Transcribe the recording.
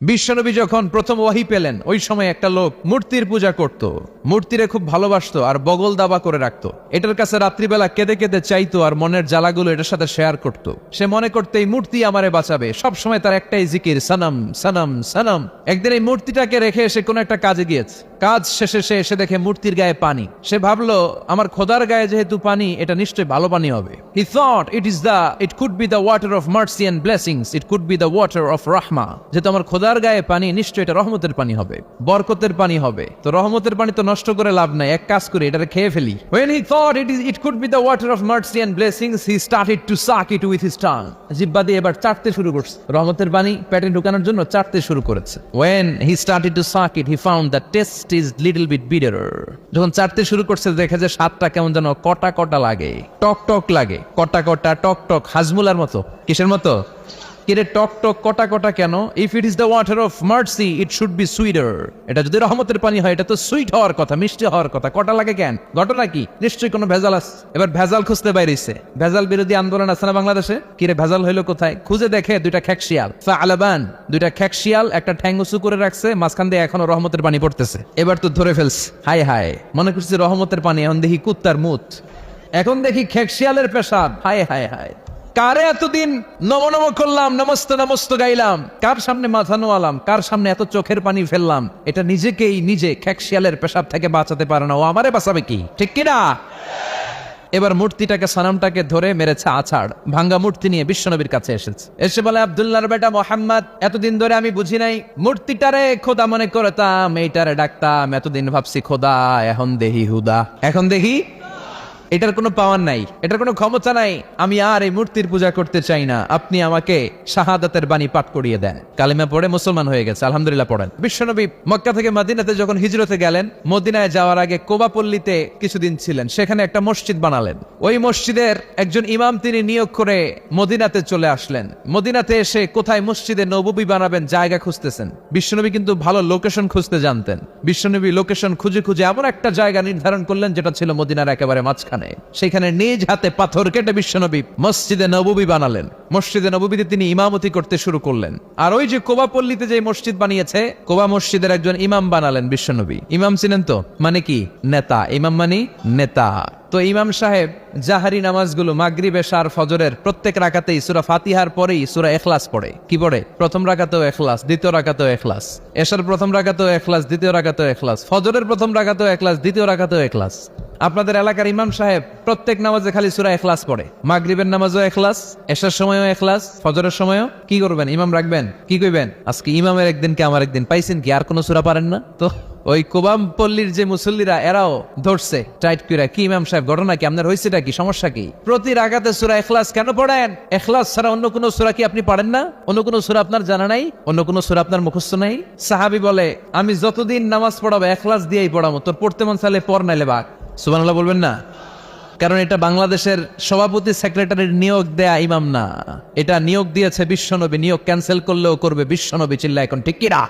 বিশ্বনবী যখন প্রথম ওয়াহি পেলেন, ওই সময় একটা লোক মূর্তির পূজা করত। মূর্তিরে খুব ভালোবাসতো আর বগল দাবা করে রাখতো। এটার কাছে রাত্রিবেলা কেঁদে কেঁদে চাইতো আর মনের জ্বালাগুলো এটার সাথে শেয়ার করত। সে মনে করতে, এই মূর্তি আমারে বাঁচাবে। সব সময় তার একটাই জিকির, সানাম সানাম সানাম। একদিন এই মূর্তিটাকে রেখে সে কোনো একটা কাজে গিয়েছে। কাজ শেষে সে এসে দেখে মূর্তির গায়ে পানি। সে ভাবলো, আমার খোদার গায়ে যেহেতু পানি, এটা নিশ্চয়ই ভালো পানি হবে। He thought it is the it could be the water of mercy and blessings it could be the water of রাহমা যেহেতু আমার খোদার গায়ে পানি, নিশ্চয়ই এটা রহমতের পানি হবে, বরকতের পানি হবে। তো রহমতের পানি তো নষ্ট করে লাভ নাই, এক কাজ করে এটা খেয়ে ফেলি। When he thought it is, it could be the water of mercy and blessings, he started to suck it with his tongue. জিব্বা দিয়ে এবার চাটতে শুরু করছে। রহমতের পানি পেটে ঢুকানোর জন্য চাটতে শুরু করেছে। When when he started to suck it, he found the taste is little bit bitter যখন চারতে শুরু করছে, দেখা যায় স্বাদটা কেমন যেন কটা কটা লাগে, টক টক লাগে, কটা কটা টক টক, হাজমুলার মতো, কিসের মতো? কিরে টক টক কটা কটা কেন? If it is the water of mercy it should be sweeter এটা যদি রহমতের পানি হয়, এটা তো সুইট হওয়ার কথা, মিষ্টি হওয়ার কথা। কটা লাগে কেন? ঘটনা কি? নিশ্চয়ই কোনো ভেজাল আছে। এবার ভেজাল খুঁজতে বাইরেছে। ভেজাল বিরোধী আন্দোলন আছে না বাংলাদেশে? কিরে ভেজাল হইল কোথায়? খুঁজে দেখে দুইটা খ্যাকশিয়াল আলাবান দুইটা খ্যাকশিয়াল একটা ঠ্যাং উঁচু করে রাখছে, মাঝখান দিয়ে এখনও রহমতের পানি পড়তেছে। এবার তো ধরে ফেলছে। হাই হাই মনে করছি রহমতের পানি, এখন দেখি কুত্তার মুত। এখন দেখি খেকশিয়ালের পেশাব। হায় হায় হায়। কারে এতদিন নম নম করলাম, নমস্ত নমস্ত গাইলাম? কার সামনে মাথা নোয়ালাম? কার সামনে এত চোখের পানি ফেললাম? এটা নিজেকেই নিজে খেকশিয়ালের পেশাব থেকে বাঁচাতে পারে না। ও আমারে বাঁচাবে কি? ঠিক কিনা? এবার মূর্তিটাকে সানামটাকে ধরে মেরেছে আছাড়। ভাঙ্গা মূর্তি নিয়ে বিশ্বনবীর কাছে এসেছে। এসে বলে, আবদুল্লাহর বেটা মোহাম্মদ, এতদিন ধরে আমি বুঝি নাই। মূর্তিটারে খোদা মনে করতাম, এইটারে ডাকতাম। এতদিন ভাবছি খোদা, এখন দেহি হুদা। এখন দেখি এটার কোনো পাওয়ার নাই, এটার কোনো ক্ষমতা নাই। আমি আর এই মূর্তির পূজা করতে চাই না। আপনি আমাকে শাহাদাতের বাণী পাঠ করিয়ে দেন। কালিমা পড়ে মুসলমান হয়ে গেছে, আলহামদুলিল্লাহ পড়েন। বিশ্বনবী মক্কা থেকে মদিনাতে যখন হিজরতে গেলেন, মদিনায় যাওয়ার আগে কোবাপল্লিতে কিছুদিন ছিলেন। সেখানে একটা মসজিদ বানালেন। ওই মসজিদের একজন ইমাম তিনি নিয়োগ করে মদিনাতে চলে আসলেন। মদিনাতে এসে কোথায় মসজিদে নববী বানাবেন জায়গা খুঁজতেছেন। বিশ্বনবী কিন্তু ভালো লোকেশন খুঁজতে জানতেন। বিশ্বনবী লোকেশন খুঁজে খুঁজে এমন একটা জায়গা নির্ধারণ করলেন, যেটা ছিল মদিনার একেবারে মাঝখানে। সেখানে। সেখানে নিজ হাতে পাথর কেটে বিশ্বনবী মসজিদে নববী বানালেন। মসজিদে নববীতে তিনি ইমামতি করতে শুরু করলেন। আর ওই যে কোবাপল্লীতে যে মসজিদ বানিয়েছে, কোবা মসজিদের একজন ইমাম বানালেন বিশ্বনবী। ইমাম ছিলেন তো? মানে কি? নেতা। ইমাম মানে নেতা। তো ইমাম সাহেব জাহারি নামাজগুলো মাগরিব, এশার, ফজরের প্রত্যেক রাকাতেই সুরা ফাতিহার পরেই সুরা এখলাস পড়ে। কি পড়ে? প্রথম রাকাতেও এখলাস দ্বিতীয় রাকাতেও এখলাস এশার প্রথম রাকাতেও এখলাস দ্বিতীয় রাকাতেও এখলাস ফজরের প্রথম রাকাতেও এখলাস দ্বিতীয় রাকাতেও এখলাস আপনাদের এলাকার ইমাম সাহেব প্রত্যেক নামাজে খালি সুরা এখলাস পড়ে। মাগরিবের নামাজও এখলাস এসার সময়ও এখলাস ফজরের সময়ও কি করবেন? ইমাম রাখবেন? কি কইবেন? আজকে ইমামের একদিন কে আমার একদিন? পাইছেন কি? আর কোনো সুরা পারেন না? তো ওই কোবাম পল্লীর যে মুসল্লিরা, এরাও ধরছে, টাইট করে কি ইমাম সাহেব, ঘটনা কি? আপনার হয়েছেটা কি? সমস্যা কি? প্রতি রাগাতে সুরা এখলাস কেন পড়েন? এখলাস ছাড়া অন্য কোনো সুরা কি আপনি পারেন না? অন্য কোনো সুরা আপনার জানা নাই? অন্য কোনো সুরা আপনার মুখস্থ নাই? সাহাবি বলে, আমি যতদিন নামাজ পড়াবো এখলাস দিয়েই পড়াবো, তোর পড়তে মন চাইলে পড় নাইলে বাক সুবহানাল্লাহ বলবেন না। কারণ এটা বাংলাদেশের সভাপতি সেক্রেটারির নিয়োগ দেয়া ইমাম না। এটা নিয়োগ দিয়েছে বিশ্বনবী, নিয়োগ ক্যান্সেল করলেও করবে বিশ্বনবী চিল্লা এখন, ঠিক কিরা